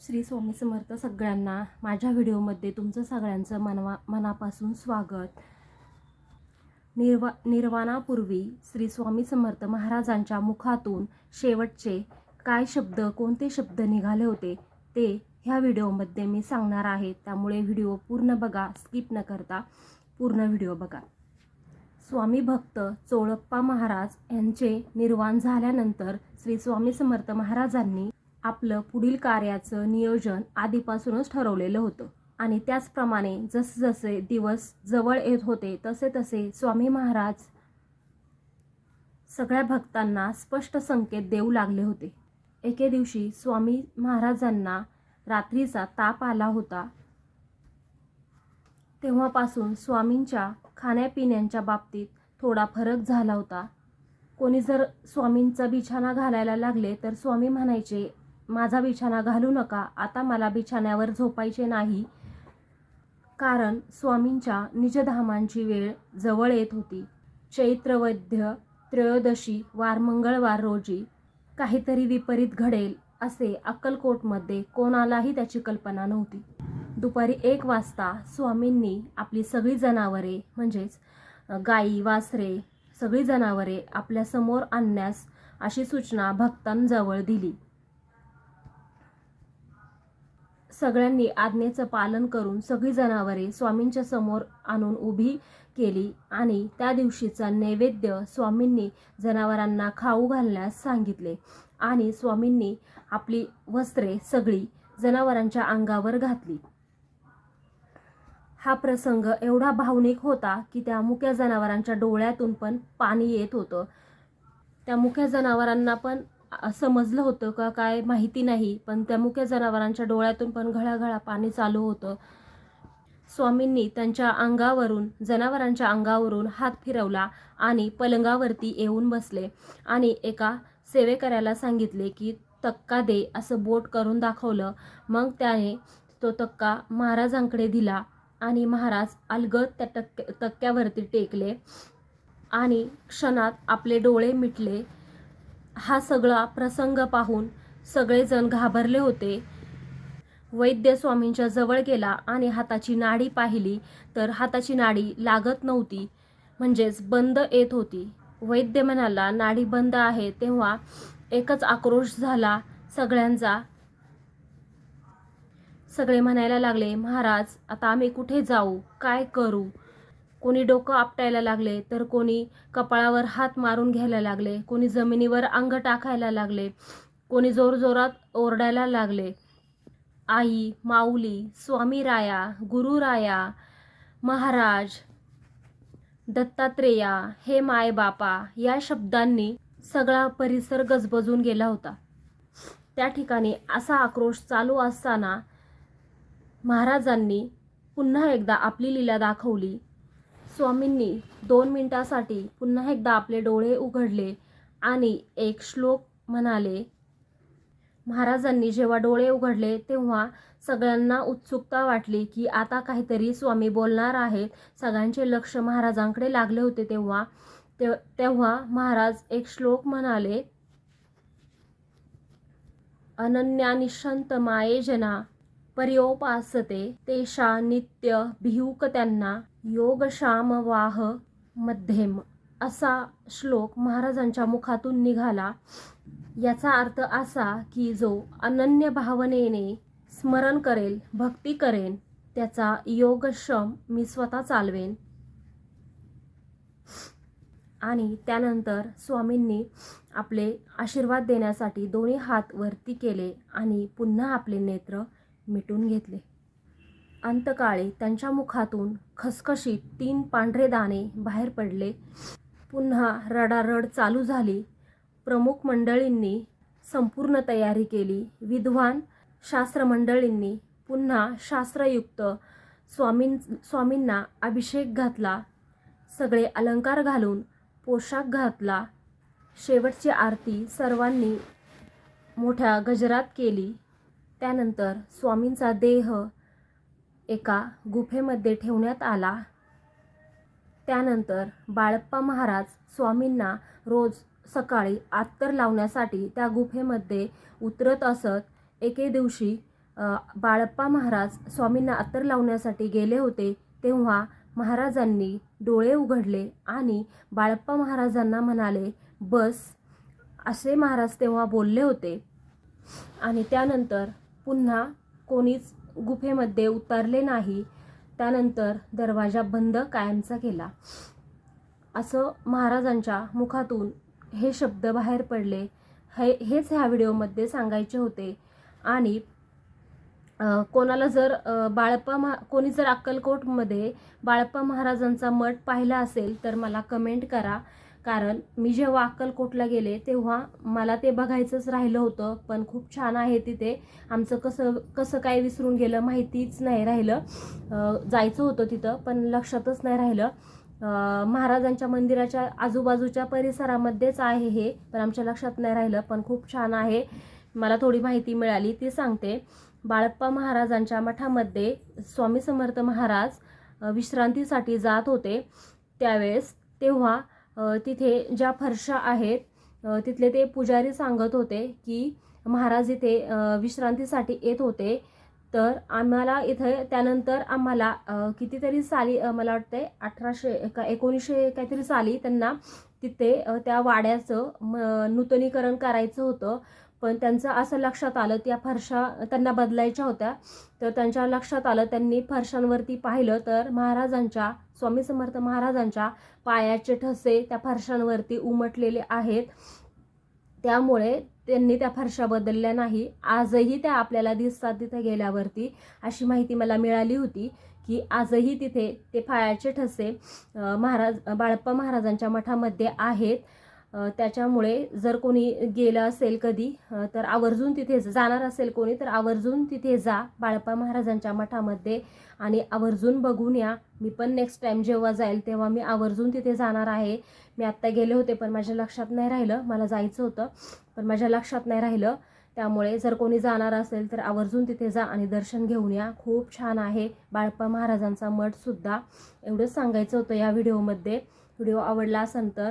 श्री स्वामी समर्थ सगळ्यांना माझ्या व्हिडिओमध्ये तुमचं सगळ्यांचं मनवा मनापासून स्वागत. निर्वा निर्वाणापूर्वी श्री स्वामी समर्थ महाराजांच्या मुखातून शेवटचे काय शब्द कोणते शब्द निघाले होते ते ह्या व्हिडिओमध्ये मी सांगणार आहे. त्यामुळे व्हिडिओ पूर्ण बघा स्किप न करता पूर्ण व्हिडिओ बघा. स्वामी भक्त चोळप्पा महाराज यांचे निर्वाण झाल्यानंतर श्री स्वामी समर्थ महाराजांनी आपलं पुढील कार्याचं नियोजन आधीपासूनच ठरवलेलं होतं. आणि त्याचप्रमाणे जसजसे दिवस जवळ येत होते तसे तसे स्वामी महाराज सगळ्या भक्तांना स्पष्ट संकेत देऊ लागले होते. एके दिवशी स्वामी महाराजांना रात्रीचा ताप आला होता. तेव्हापासून स्वामींच्या खाण्यापिण्याच्या बाबतीत थोडा फरक झाला होता. कोणी जर स्वामींचा बिछाना घालायला लागले तर स्वामी म्हणायचे माझा बिछाना घालू नका. आता मला बिछाण्यावर झोपायचे नाही. कारण स्वामींच्या निजधामांची वेळ जवळ येत होती. चैत्रवद्य त्रयोदशी वार मंगळवार रोजी काहीतरी विपरीत घडेल असे अक्कलकोटमध्ये कोणालाही त्याची कल्पना नव्हती. दुपारी एक वाजता स्वामींनी आपली सगळी जनावरे म्हणजेच गाई वासरे सगळी जनावरे आपल्यासमोर आणण्यास अशी सूचना भक्तांजवळ दिली. सगळ्यांनी आज्ञेचं पालन करून सगळी जनावरे स्वामींच्या समोर आणून उभी केली आणि त्या दिवशीचा नैवेद्य स्वामींनी जनावरांना खाऊ घालण्यास सांगितले. आणि स्वामींनी आपली वस्त्रे सगळी जनावरांच्या अंगावर घातली. हा प्रसंग एवढा भावनिक होता की त्या मुक्या जनावरांच्या डोळ्यातून पण पाणी येत होतं. त्या मुक्या जनावरांना पण समजलं होतं का काय माहिती नाही पण त्या मुक्या जनावरांच्या डोळ्यातून पण घळाघळा पाणी चालू होतं. स्वामींनी त्यांच्या अंगावरून जनावरांच्या अंगावरून हात फिरवला आणि पलंगावरती येऊन बसले आणि एका सेवेकऱ्याला सांगितले की तक्का दे असं बोट करून दाखवलं. मग त्याने तो तक्का महाराजांकडे दिला आणि महाराज अलगद त्या टक्क्या तक्क्यावरती टेकले आणि क्षणात आपले डोळे मिटले हा सगळा प्रसंग पाहून सगळेजण घाबरले होते. वैद्य स्वामींच्या जवळ गेला आणि हाताची नाडी पाहिली तर हाताची नाडी लागत नव्हती म्हणजेच बंद येत होती. वैद्य म्हणाला नाडी बंद आहे. तेव्हा एकच आक्रोश झाला सगळ्यांचा. सगळे म्हणायला लागले महाराज आता आम्ही कुठे जाऊ? काय करू? कोणी डोकं आपटायला लागले तर कोणी कपाळावर हात मारून घ्यायला लागले कोणी जमिनीवर अंग टाकायला लागले कोणी जोरजोरात ओरडायला लागले. आई माऊली स्वामी राया गुरुराया महाराज दत्तात्रेया हे माय बापा या शब्दांनी सगळा परिसर गजबजून गेला होता. त्या ठिकाणी असा आक्रोश चालू असताना महाराजांनी पुन्हा एकदा आपली लीला दाखवली. स्वामींनी दोन मिनिटासाठी पुन्हा एकदा आपले डोळे उघडले आणि एक श्लोक म्हणाले महाराजांनी जेव्हा डोळे उघडले तेव्हा सगळ्यांना उत्सुकता वाटली की आता काहीतरी स्वामी बोलणार आहेत. सगळ्यांचे लक्ष महाराजांकडे लागले होते तेव्हा. ते तेव्हा महाराज एक श्लोक म्हणाले अनन्यानिशंत मायेजना पर्योपासते तेषा नित्य भिहूक त्यांना योगशामवाह मध्येम असा श्लोक महाराजांच्या मुखातून निघाला. याचा अर्थ असा की जो अनन्य भावनेने स्मरण करेल भक्ती करेन त्याचा योगक्षम मी स्वतः चालवेन. आणि त्यानंतर स्वामींनी आपले आशीर्वाद देण्यासाठी दोन्ही हात वरती केले आणि पुन्हा आपले नेत्र मिटून घेतले. अंतकाळी त्यांच्या मुखातून खसखशीत तीन पांढरे दाणे बाहेर पडले. पुन्हा रडारड चालू झाली. प्रमुख मंडळींनी संपूर्ण तयारी केली. विद्वान शास्त्रमंडळींनी पुन्हा शास्त्रयुक्त स्वामीं स्वामींना अभिषेक घातला. सगळे अलंकार घालून पोशाख घातला. शेवटची आरती सर्वांनी मोठ्या गजरात केली. त्यानंतर स्वामींचा देह एका गुफेमध्ये ठेवण्यात आला. त्यानंतर बाळप्पा महाराज स्वामींना रोज सकाळी आत्तर लावण्यासाठी त्या गुफेमध्ये उतरत असत. एके दिवशी बाळप्पा महाराज स्वामींना अत्तर लावण्यासाठी गेले होते. तेव्हा महाराजांनी डोळे उघडले आणि बाळप्पा महाराजांना म्हणाले बस असे महाराज तेव्हा बोलले होते. आणि त्यानंतर पुन्हा कोणीच गुफेमध्ये उतरले नाही त्यानंतर दरवाजा बंद कायमचा केला. असं महाराजांच्या मुखातून हे शब्द बाहेर पडले. हे हेच ह्या व्हिडिओमध्ये सांगायचे होते. आणि कोणाला जर बाळप्पा महा कोणी जर अक्कलकोटमध्ये बाळप्पा महाराजांचा मठ पाहिला असेल तर मला कमेंट करा. कारण मी जेव्हा अक्कलकोटला गेले तेव्हा मला ते बघायचंच राहिलं होतं. पण खूप छान आहे तिथे. आमचं कसं कसं काय विसरून गेलं माहितीच नाही राहिलं. जायचं होतं तिथं पण लक्षातच नाही राहिलं. महाराजांच्या मंदिराच्या आजूबाजूच्या परिसरामध्येच आहे हे पण आमच्या लक्षात नाही राहिलं. पण खूप छान आहे. मला थोडी माहिती मिळाली ती सांगते. बाळप्पा महाराजांच्या मठामध्ये स्वामी समर्थ महाराज विश्रांतीसाठी जात होते. त्यावेळेस तेव्हा तिथे ज्या फरशा आहेत तिथले ते पुजारी सांगत होते की महाराज इथे विश्रांतीसाठी येत होते. तर आम्हाला इथे त्यानंतर आम्हाला कितीतरी साली मला वाटते अठराशे का एकोणीसशे काहीतरी साली त्यांना तिथे त्या वाड्याचं म, नूतनीकरण करायचं होतं. पण त्यांचं असं लक्षात आलं त्या फरशा त्यांना बदलायच्या होत्या. तर त्यांच्या लक्षात आलं त्यांनी फरशांवरती पाहिलं तर महाराजांच्या स्वामी समर्थ महाराजांच्या पायाचे ठसे त्या फरशांवरती उमटलेले आहेत. त्यामुळे त्यांनी त्या फरशा बदलल्या नाही. आजही त्या आपल्याला दिसतात तिथे गेल्यावरती. अशी माहिती मला मिळाली होती की आजही तिथे ते पायाचे ठसे महाराज बाळप्पा महाराजांच्या मठामध्ये आहेत. त्याच्यामुळे जर कोणी गेलं असेल कधी तर आवर्जून तिथे जाणार असेल कोणी तर आवर्जून तिथे जा बाळप्पा महाराजांच्या मठामध्ये आणि आवर्जून बघून या. मी पण नेक्स्ट टाईम जेव्हा जाईल तेव्हा मी आवर्जून तिथे जाणार आहे. मी आत्ता गेले होते पण माझ्या लक्षात नाही राहिलं. मला जायचं होतं पण माझ्या लक्षात नाही राहिलं. त्यामुळे जर कोणी जाणार असेल तर आवर्जून तिथे जा आणि दर्शन घेऊन या. खूप छान आहे बाळप्पा महाराजांचा मठसुद्धा एवढंच सांगायचं होतं या व्हिडिओमध्ये व्हिडिओ आवडला असेल तर.